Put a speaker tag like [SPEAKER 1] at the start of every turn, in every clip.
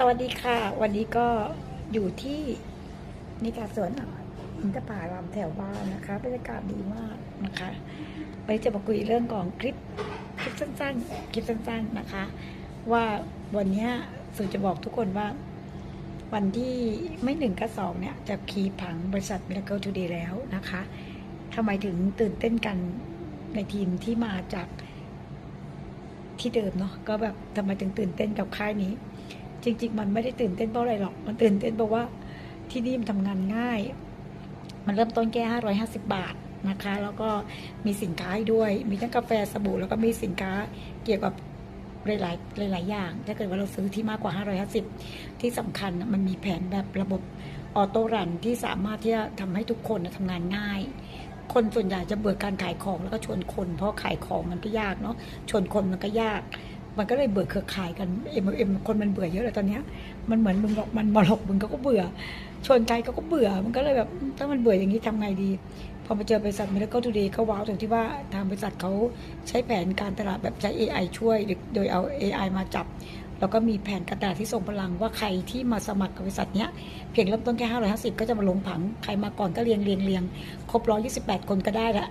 [SPEAKER 1] สวัสดีค่ะ วันนี้ก็อยู่ที่นิกาสวนอินทผลัมแถวบ้านนะคะบรรยากาศดีมากนะคะวันนี้จะมาคุยเรื่องของคลิปคลิปสั้นๆ คลิปสั้น ๆนะคะ ว่าวันนี้สุจะบอกทุกคนว่า วันที่ไม่หนึ่งก็สองเนี่ย จะขี่ผังบริษัท Miracle Today แล้วนะคะทำไมถึงตื่นเต้นกันในทีมที่มาจากที่เดิมเนาะก็แบบทำไมถึงตื่นเต้นกับค่ายนี้ จริง ๆ มันไม่ได้ตื่นเต้นเพราะอะไรหรอก มันตื่นเต้นเพราะว่าที่นี่มันทำงานง่าย มันเริ่มต้นแค่550 บาทนะคะ แล้วก็มีสินค้าให้ด้วย มีทั้งกาแฟสบู่แล้วก็มีสินค้าเกี่ยวกับหลายๆหลายๆอย่าง ถ้าเกิดว่าเราซื้อที่มากกว่า 550 ที่สำคัญมันมีแผนแบบระบบออโต้รันที่สามารถที่จะทำให้ทุกคนทำงานง่าย คนส่วนใหญ่จะเบื่อการขายของแล้วก็ชวนคน เพราะขายของมันก็ยากเนาะ ชวนคนมันก็ยาก มันก็เลยเบื่อเครือข่ายกันเอ็มเอ็มคนมันเบื่อเยอะเลยตอนเนี้ยมันเหมือนมึงมันมาหลอกมึงก็ก็เบื่อ ชวนใครก็ก็เบื่อ มันก็เลยแบบถ้ามันเบื่ออย่างนี้ทำไงดี พอมาเจอบริษัทมิราเคิลทูเดย์ก็ว้าวตรงที่ว่าทางบริษัทเขาใช้แผนการตลาดแบบใช้ AI ช่วยโดยเอา AI มาจับแล้วก็มีแผนกรตลาดที่ทรงพลังว่าใครที่มาสมัครกับบริษัทเนี้ยเพียงเริ่มต้นแค่ 550 ก็จะมาลงผัง ใครมาก่อนก็เรียงเรียงเรียงครบ 128 คนก็ได้ละ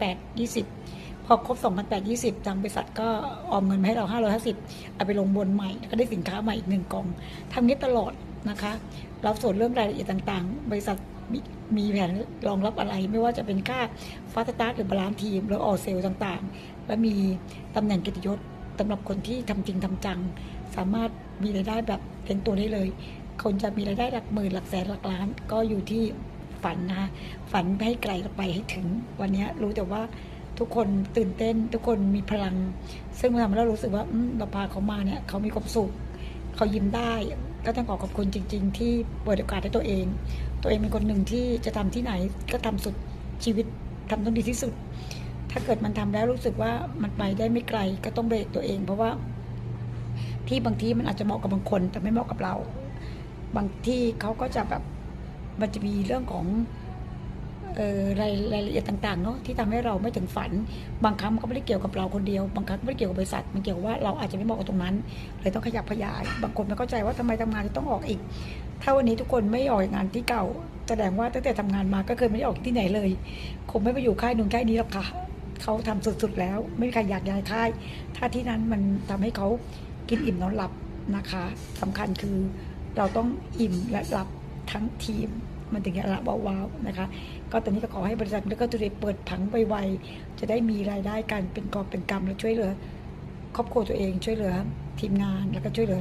[SPEAKER 1] 2,820 อครบ2,820ทางบริษัทก็ออมเงินมาให้เรา 550 เอาไปลงบนใหม่ ก็ได้สินค้าใหม่อีกหนึ่งกองทำนี้ตลอดนะคะแล้วส่วนเรื่องรายละเอียดต่างๆ บริษัทมีมีแผนรองรับอะไร ไม่ว่าจะเป็นค่าฟาสตาร์หรือบาลานทีมหรือออเซลต่างๆ และมีตำแหน่งกิตยศสำหรับคนที่ทำจริงทำจัง สามารถมีรายได้แบบเต็มตัวได้เลย คนจะมีรายได้หลักหมื่นหลักแสนหลักล้าน ก็อยู่ที่ฝันนะคะฝันให้ไกลไปให้ถึงวันนี้รู้แต่ว่า ทุกคนตื่นเต้น ทุกคนมีพลัง ซึ่งทำให้เรารู้สึกว่าเราพาเขามาเนี่ยเขามีความสุขเขายิ้มได้ก็ต้องขอขอบคุณจริง ๆ ที่เปิดโอกาสให้ตัวเอง ตัวเองเป็นคนหนึ่งที่จะทำที่ไหนก็ทำสุดชีวิตทำต้องดีที่สุด ถ้าเกิดมันทำแล้วรู้สึกว่ามันไปได้ไม่ไกลก็ต้องเบรกตัวเอง เพราะว่าที่บางที่มันอาจจะเหมาะกับบางคน แต่ไม่เหมาะกับเรา บางที่เขาก็จะแบบมันจะมีเรื่องของ รายรายละเอียดต่างๆเนาะที่ทำให้เราไม่ถึงฝัน บางครั้งมันก็ไม่ได้เกี่ยวกับเราคนเดียว บางครั้งไม่ได้เกี่ยวกับบริษัท มันเกี่ยวกับว่าเราอาจจะไม่เหมาะกับตรงนั้นเลยต้องขยับขยาย บางคนไม่เข้าใจว่าทำไมทำงานจะต้องออกอีก ถ้าวันนี้ทุกคนไม่ออกงานที่เก่าแสดงว่าตั้งแต่ทำงานมาก็เคยไม่ได้ออกที่ไหนเลย คงไม่ไปอยู่ค่ายนู้นค่ายนี้หรอกค่ะเขาทำสุดๆแล้ว ไม่มีใครอยากย้ายค่าย ถ้าที่นั้นมันทำให้เขากินอิ่มนอนหลับนะคะสำคัญคือเราต้องอิ่มและหลับทั้งทีม มันถึงจะละว้าวๆนะคะ ก็ตอนนี้ก็ขอให้บริษัทแล้วก็ตุเรเปิดผังไวๆจะได้มีรายได้กันเป็นกอบเป็นกำและช่วยเหลือครอบครัวตัวเองช่วยเหลือทีมงานแล้วก็ช่วยเหลือ